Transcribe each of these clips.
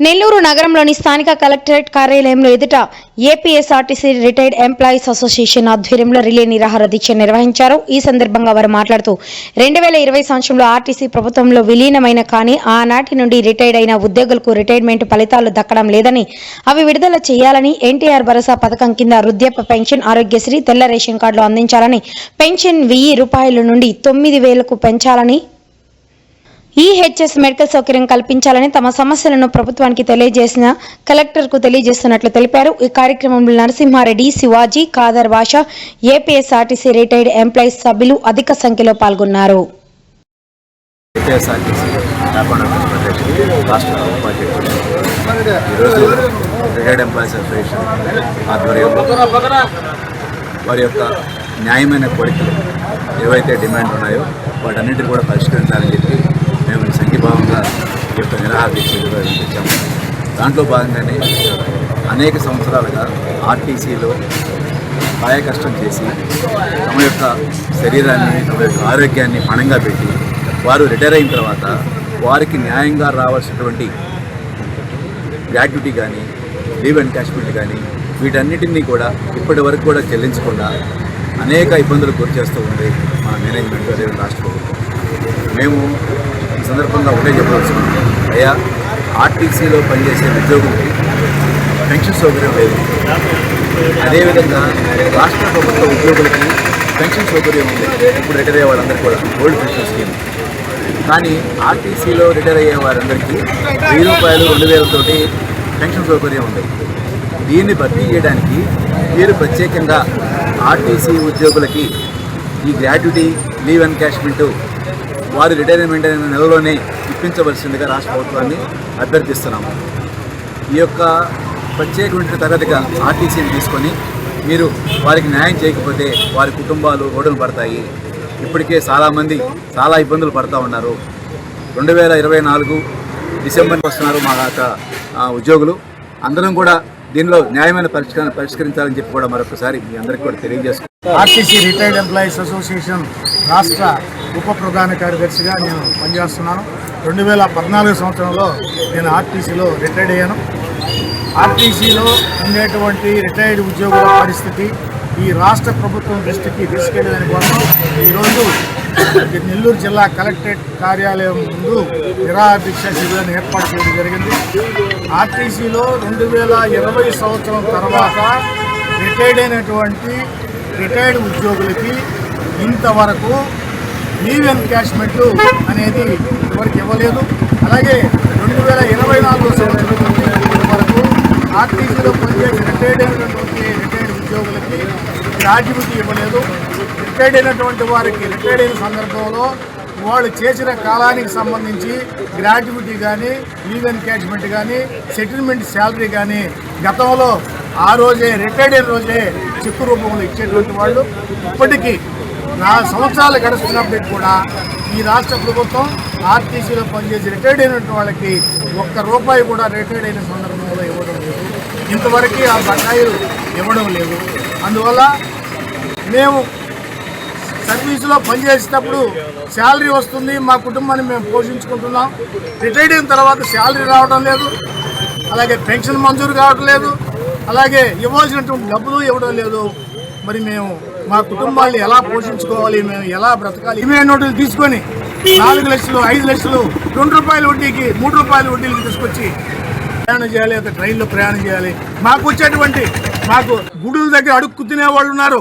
నెల్లూరు నగరంలోని స్థానిక కలెక్టరేట్ కార్యాలయంలో ఎదుట ఏపీఎస్ఆర్టీసీ రిటైర్డ్ ఎంప్లాయీస్ అసోసియేషన్ ఆధ్వర్యంలో రిలే నిరాహార దీక్ష నిర్వహించారు. ఈ సందర్భంగా వారు మాట్లాడుతూ రెండు వేల ఇరవై సంవత్సరంలో ఆర్టీసీ ప్రభుత్వంలో విలీనమైన కానీ ఆనాటి నుండి రిటైర్డ్ అయిన ఉద్యోగులకు రిటైర్మెంట్ ఫలితాలు దక్కడం లేదని అవి విడుదల చేయాలని ఎన్టీఆర్ భరోసా పథకం కింద వృద్ధాప్య పెన్షన్ ఆరోగ్యశ్రీ తెల్ల రేషన్ కార్డులు అందించాలని పెన్షన్ వెయ్యి రూపాయల నుండి తొమ్మిది వేలకు పెంచాలని ఈహెచ్ఎస్ మెడికల్ సౌకర్యం కల్పించాలని తమ సమస్యలను ప్రభుత్వానికి తెలియజేసిన కలెక్టర్కు తెలియజేస్తున్నట్లు తెలిపారు. ఈ కార్యక్రమంలో నరసింహారెడ్డి శివాజీ ఖాదర్ భాష ఏపీఎస్ఆర్టీసీ రిటైర్డ్ ఎంప్లాయీస్ సభ్యులు అధిక సంఖ్యలో పాల్గొన్నారు. వారి యొక్క న్యాయమైన కోరికలు ఏవైతే డిమాండ్ ఉన్నాయో వాటన్నిటిని కూడా పరిష్కరించాలని చెప్పి ఈ యొక్క దాంట్లో భాగంగానే అనేక సంవత్సరాలుగా ఆర్టీసీలో కాయ కష్టం చేసి తమ యొక్క శరీరాన్ని తమ యొక్క ఆరోగ్యాన్ని పణంగా పెట్టి వారు రిటైర్ అయిన తర్వాత వారికి న్యాయంగా రావాల్సినటువంటి గ్రాట్యుటీ కానీ లీవ్ ఎన్కాష్మెంట్ కానీ వీటన్నిటినీ కూడా ఇప్పటి వరకు కూడా చెల్లించకుండా అనేక ఇబ్బందులు గురి చేస్తూ ఉంది మా మేనేజ్మెంట్ అదే రాష్ట్ర ప్రభుత్వం. మేము సందర్భంగా ఒకటే చెప్పవలసి అయ్యా ఆర్టీసీలో పనిచేసే ఉద్యోగులకి పెన్షన్ సౌకర్యం లేదు. అదేవిధంగా రాష్ట్ర ప్రభుత్వ ఉద్యోగులకి పెన్షన్ సౌకర్యం ఉంది. ఇప్పుడు రిటైర్ అయ్యే వాళ్ళందరికీ కూడా ఓల్డ్ పెన్షన్ స్కీమ్. కానీ ఆర్టీసీలో రిటైర్ అయ్యే వారందరికీ వెయ్యి రూపాయలు రెండు వేలతోటి పెన్షన్ సౌకర్యం ఉంది. దీన్ని భర్తీ చేయడానికి మీరు ప్రత్యేకంగా ఆర్టీసీ ఉద్యోగులకి ఈ గ్రాట్యుటీ లీవ్ ఎన్కాష్మెంటు వారి రిటైర్మెంట్ అయిన నెలలోనే ఇప్పించవలసిందిగా రాష్ట్ర ప్రభుత్వాన్ని అభ్యర్థిస్తున్నాము. ఈ యొక్క ప్రత్యేకమైన తరగతిగా ఆర్టీసీని తీసుకొని మీరు వారికి న్యాయం చేయకపోతే వారి కుటుంబాలు రోడ్డును పడతాయి. ఇప్పటికే చాలామంది చాలా ఇబ్బందులు పడుతూ ఉన్నారు. రెండు వేల ఇరవై నాలుగు డిసెంబర్కి వస్తున్నారు మా యొక్క ఆ, ఉద్యోగులు. అందరం కూడా దీనిలో న్యాయమైన పరిష్కారం పరిష్కరించాలని చెప్పి కూడా మరొకసారి మీ అందరికీ కూడా తెలియజేస్తాను ఆర్టీసీ రిటైర్డ్ ఎంప్లాయీస్ అసోసియేషన్ రాష్ట్ర ఉప ప్రధాన కార్యదర్శిగా నేను పనిచేస్తున్నాను. రెండు వేల పద్నాలుగు సంవత్సరంలో నేను ఆర్టీసీలో రిటైర్డ్ అయ్యాను. ఆర్టీసీలో ఉండేటువంటి రిటైర్డ్ ఉద్యోగుల పరిస్థితి ఈ రాష్ట్ర ప్రభుత్వం దృష్టికి తీసుకెళ్ళేదని కోసం ఈరోజు నెల్లూరు జిల్లా కలెక్టరేట్ కార్యాలయం ముందు నిరాహార శిబిరాన్ని ఏర్పాటు చేయడం జరిగింది. ఆర్టీసీలో రెండు వేల ఇరవై సంవత్సరం తర్వాత రిటైర్డ్ అయినటువంటి రిటైర్డ్ ఉద్యోగులకి ఇంతవరకు లీవ్ ఎన్కాష్మెంట్ అనేది ఎవరికి ఇవ్వలేదు. అలాగే రెండు వేల ఇరవై నాలుగు సంవత్సరం వరకు ఆర్టీసీలో పనిచేసి రిటైర్డ్ అయినటువంటి రిటైర్డ్ ఉద్యోగులకి గ్రాడ్యుటీ ఇవ్వలేదు. రిటైర్డ్ అయినటువంటి వారికి రిటైర్డ్ అయిన సందర్భంలో వాళ్ళు చేసిన కాలానికి సంబంధించి గ్రాడ్యుటీ కానీ లీవ్ ఎన్కాష్మెంట్ కానీ సెటిల్మెంట్ శాలరీ కానీ గతంలో ఆ రోజే రిటైర్డ్ అయిన రోజే చెక్కు రూపంలో ఇచ్చేటువంటి వాళ్ళు ఇప్పటికీ నా సంవత్సరాలు గడుస్తున్నప్పటికి కూడా ఈ రాష్ట్ర ప్రభుత్వం ఆర్టీసీలో పనిచేసి రిటైర్డ్ అయినటువంటి వాళ్ళకి ఒక్క రూపాయి కూడా రిటైర్డ్ అయిన సందర్భంలో ఇవ్వడం లేదు. ఇంతవరకు ఆ బకాయిలు ఇవ్వడం లేదు. అందువల్ల మేము సర్వీసులో పనిచేసేటప్పుడు శాలరీ వస్తుంది మా కుటుంబాన్ని మేము పోషించుకుంటున్నాం. రిటైర్డ్ అయిన తర్వాత శాలరీ రావడం లేదు అలాగే పెన్షన్ మంజూరు కావడం లేదు అలాగే ఇవ్వాల్సినటువంటి డబ్బులు ఇవ్వడం లేదు. మరి మేము మా కుటుంబాన్ని ఎలా పోషించుకోవాలి మేము ఎలా బ్రతకాలి? ఇవే నోటులు తీసుకొని నాలుగు లక్షలు ఐదు లక్షలు రెండు రూపాయల వడ్డీకి మూడు రూపాయల వడ్డీలు తీసుకొచ్చి ప్రయాణం చేయాలి ఒక ట్రైన్లో ప్రయాణం చేయాలి. మాకు వచ్చేటువంటి మాకు గుడుల దగ్గర అడుక్కు తినే వాళ్ళు ఉన్నారు.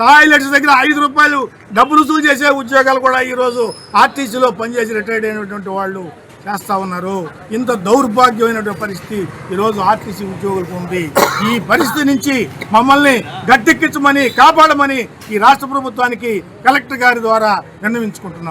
టాయిలెట్స్ దగ్గర ఐదు రూపాయలు డబ్బులు వసూలు చేసే ఉద్యోగాలు కూడా ఈరోజు ఆర్టీసీలో పనిచేసి రిటైర్డ్ అయినటువంటి వాళ్ళు చేస్తా ఉన్నారు. ఇంత దౌర్భాగ్యమైనటువంటి పరిస్థితి ఈరోజు ఆర్టీసీ ఉద్యోగులకు ఉంది. ఈ పరిస్థితి నుంచి మమ్మల్ని గట్టెక్కించమని కాపాడమని ఈ రాష్ట్ర ప్రభుత్వానికి కలెక్టర్ గారి ద్వారా నిర్ణయించుకుంటున్నాం